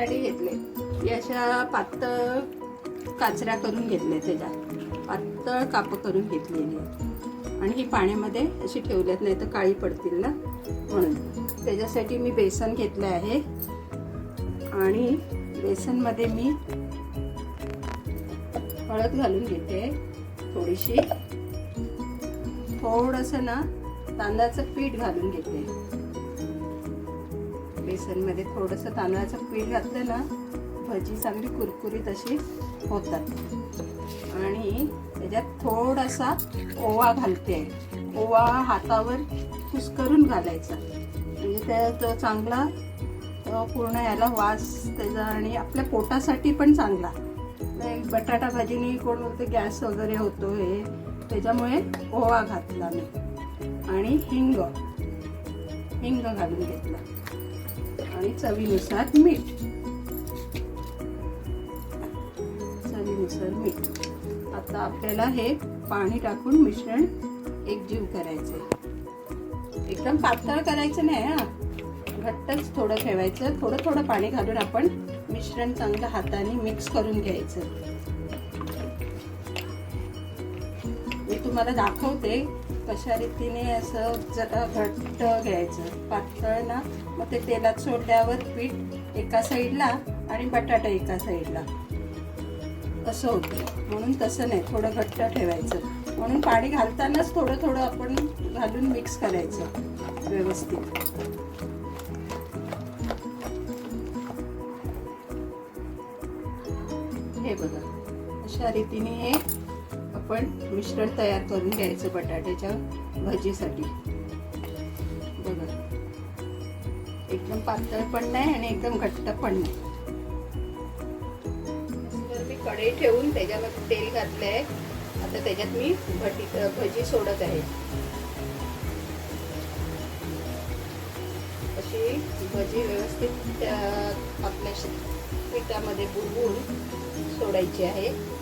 बटाटे घेतले. अशा पातळ काचऱ्या करून घेतल्या त्याच्या. पातळ कापं करून घेतलेली. आहेत आणि ही पाण्यामध्ये अशी ठेवल्यात नाही तर काळी पडतील ना? म्हणून. त्याच्यासाठी मी बेसन घेतलं आहे. आणि बेसनमध्ये मी हळद घालून घेते थोडीशी. थोडंसं ना तांदळाचं पीठ घालून घेते. बेसनमध्ये थोडंसं तांदळाचं पीठ घातलं ना भजी चांगली कुरकुरीत अशी होतात. आणि त्याच्यात थोडासा ओवा घालते. ओवा हातावर कुसकरून घालायचा. म्हणजे त्या तो चांगला पूर्ण याला वास त्याचा आणि आपल्या पोटासाठी पण चांगला. बटाटा भाजीने कोण बोलते गॅस वगैरे होतो हे त्याच्यामुळे ओवा घातला मी. आणि हिंग. हिंग घालून घेतला. आणि चवीनुसार मीठ. चवीनुसार मीठ. आता आपल्याला हे पाणी टाकून मिश्रण एकजीव करायचं एकदम पातळ करायचं नाही हा. घट्टच थोडं ठेवायचं. थोडं थोडं पाणी घालून आपण मिश्रण चांगलं हाताने मिक्स करून घ्यायचं. मी तुम्हाला दाखवते. कशा रीतीने असं जरा घट्ट घ्यायचं. पातळ ना मग ते तेलात सोडल्यावर पीठ एका साईडला आणि बटाटा एका साईडला. असं होतं. म्हणून तसं नाही थोडं घट्ट ठेवायचं. म्हणून पाणी घालतानाच थोडं थोडं आपण घालून मिक्स करायचं व्यवस्थित. हे बघा अशा रीतीने हे आपण मिश्रण तयार करून घ्यायचं बटाट्याच्या भजीसाठी. बघा. एकदम पातळ पण नाही आणि एकदम घट्ट पण नाही. तर मी कढई ठेवून त्याच्यामध्ये तेल घातलं आहे आता त्याच्यात मी भटी भजी सोडत आहे. अशी भजी व्यवस्थित त्या आपल्या पिठामध्ये बुडवून सोडायची आहे.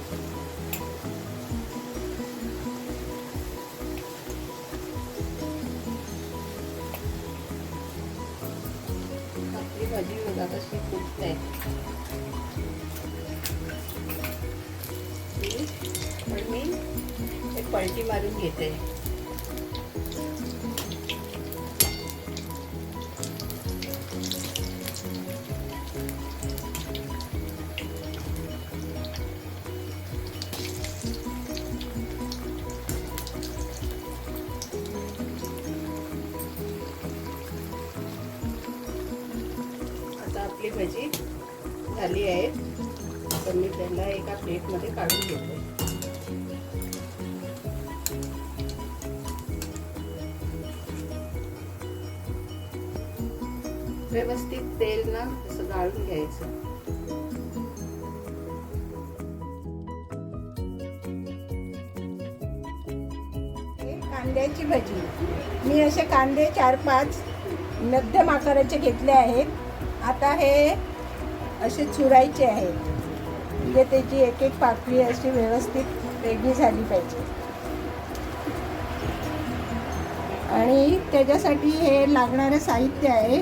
आपली भाजी बघा कशी फुटते पण मी एक पलटी मारून घेते. आपली भजी झाली आहे. तर मी त्यांना एका प्लेटमध्ये काढून घेते. व्यवस्थित तेल ना असं गाळून घ्यायचं. कांद्याची भजी. मी असे कांदे चार पाच मध्यम आकाराचे घेतले आहेत. आता हे असे चुरायचे आहेत. म्हणजे त्याची एक एक पाकळी अशी व्यवस्थित वेगळी झाली पाहिजे. आणि त्याच्यासाठी हे लागणारं साहित्य आहे.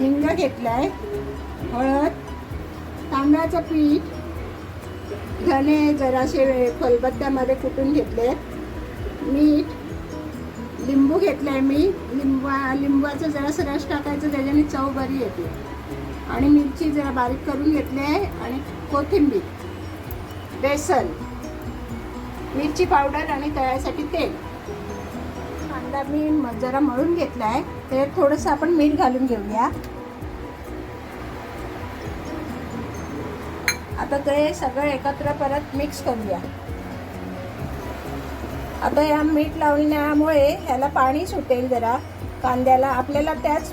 हिंग घेतलं आहे हळद तांदळाचं पीठ धने जरासे खलबत्त्यामध्ये कुटून घेतले. मीठ लिंबू घेतलं आहे मी. लिंबा लिंबाचं जरासं रस टाकायचं त्याच्याने चव बरी येते. आणि मिरची जरा बारीक करून घेतली आहे आणि कोथिंबीर बेसन मिरची पावडर आणि तळ्यासाठी तेल. कांदा मी म- जरा मळून घेतला आहे. ते थोडंसं आपण मीठ घालून घेऊया. आता ते सगळं एकत्र परत मिक्स करूया. आता या मीठ लावण्यामुळे ह्याला पाणी सुटेल जरा. कांद्याला आपल्याला त्याच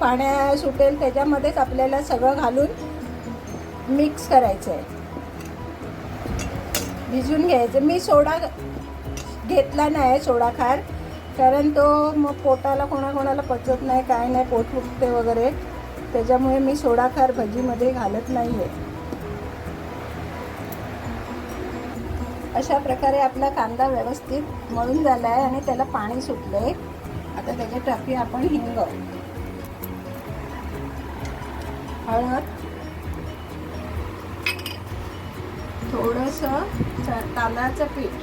पाण्या सुटेल त्याच्यामध्येच आपल्याला सगळं घालून मिक्स करायचं आहे. भिजून घ्यायचं. मी सोडा घेतला नाही सोडा खार कारण तो मग पोटाला कोणाकोणाला पचत नाही काय नाही पोट फुटते वगैरे. त्याच्यामुळे मी सोडा खार भजीमध्ये घालत नाही आहे अशा प्रकारे आपला कांदा व्यवस्थित मळून झाला आहे आणि त्याला पाणी सुटलं आहे आता त्याच्या टाकी आपण हिंग हळद. थोडंसं तांदळाचं पीठ.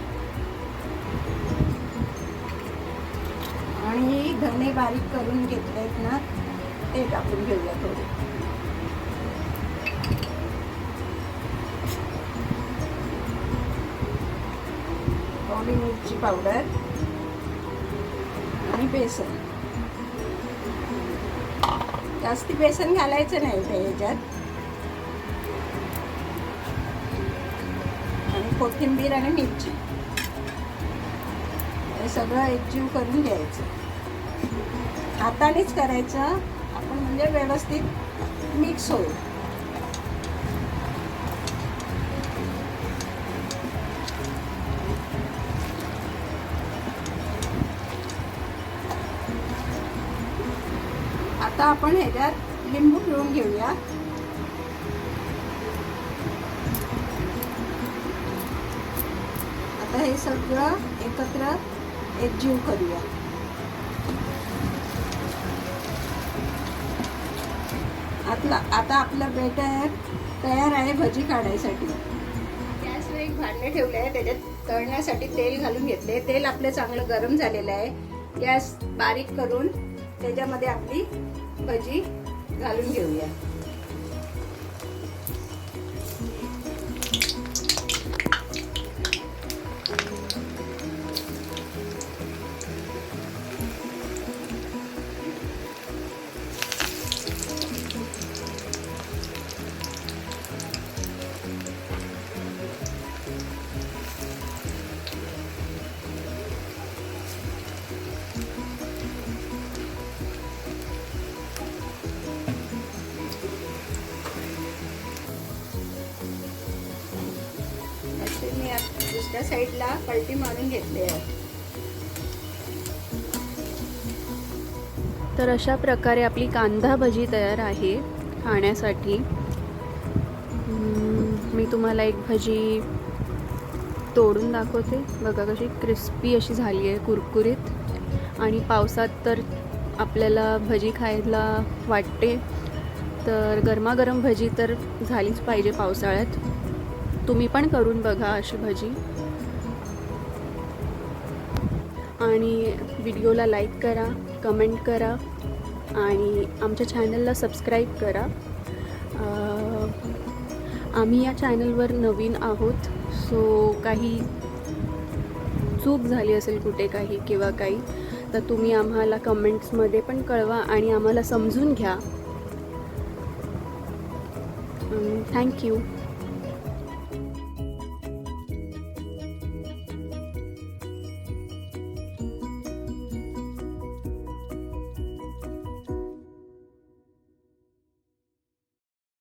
आणि धने बारीक करून घेतलेत ना ते टाकून घेऊया थोडे. थोडी मिरची पावडर आणि बेसन. जास्ती बेसन घालायचं नाही त्या ह्याच्यात. आणि कोथिंबीर आणि मिरची. हे सगळं एकजीव करून घ्यायचं. हातानेच करायचं. आपण म्हणजे व्यवस्थित मिक्स होईल. आता आपण ह्याच्यात लिंबू पिळून घेऊया. आता हे सगळं एकत्र एकजीव करूया. आतला आता आपलं बेटर तयार आहे भजी काढायसाठी. गॅसवर एक भांडे ठेवले आहे त्याच्यात तळण्यासाठी तेल घालून घेतले तेल आपलं चांगलं गरम झालेलं आहे. गॅस बारीक करून त्याच्यामध्ये आपली भजी घालून घेऊया. त्या साईडला पलटी मारून घेतली आहे. तर अशा प्रकारे आपली कांदा भजी तयार आहे खाण्यासाठी. मी तुम्हाला एक भजी तोडून दाखवते. बघा कशी क्रिस्पी अशी झाली आहे कुरकुरीत. आणि पावसात तर आपल्याला भजी खायला वाटते. तर गरमागरम भजी तर झालीच पाहिजे पावसाळ्यात. तुम्ही पण करून बघा अशी भजी. आणि व्हिडिओला लाईक करा कमेंट करा आणि आमच्या चॅनलला सबस्क्राईब करा. आम्ही या चॅनलवर नवीन आहोत सो काही चूक झाली असेल कुठे काही किंवा काही तर तुम्ही आम्हाला कमेंट्समध्ये पण कळवा आणि आम्हाला समजून घ्या. थँक्यू